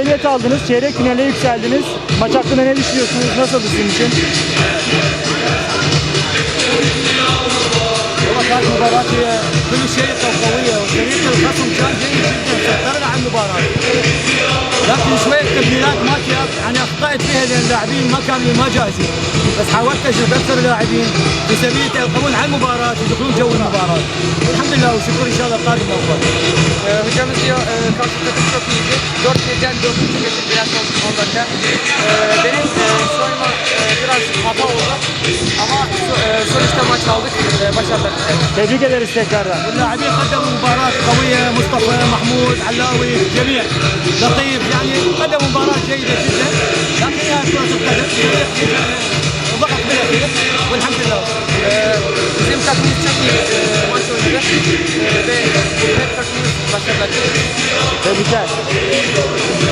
Galibiyet aldınız, çeyrek finale yükseldiniz. Maç hakkında ne düşünüyorsunuz? Nasıl sizin için? كانت مباراة كل شيقة وقوية وفريق الخصم كان جيد جدا سيطرنا على المباراة لكن شوية تبديلات ما يعني أخطأت فيها لأن اللاعبين ما كانوا ما جاهزين بس حاولت اجلب أكثر اللاعبين في سبيل يلقون على المباراة يدخلون جو المباراة والحمد لله وشكر إن شاء الله القادم أفضل hocamız diyor e, takım çok iyiydi. 4 birden 4 getirdiler son 10 dakika. Ee, benim e, soyma e, biraz hata oldu. Ama so, e, sonuçta maç aldık. E, başardık. Evet. Tebrik ederiz tekrardan. واللاعبين قدموا مباراة قوية مصطفى محمود علاوي الجميع لطيف يعني قدموا مباراة جيدة جدا لكن هي كرة القدم ضغط بالاخير والحمد لله bizim takımımız çok iyi e, maç oynadı. E, ve Güzel.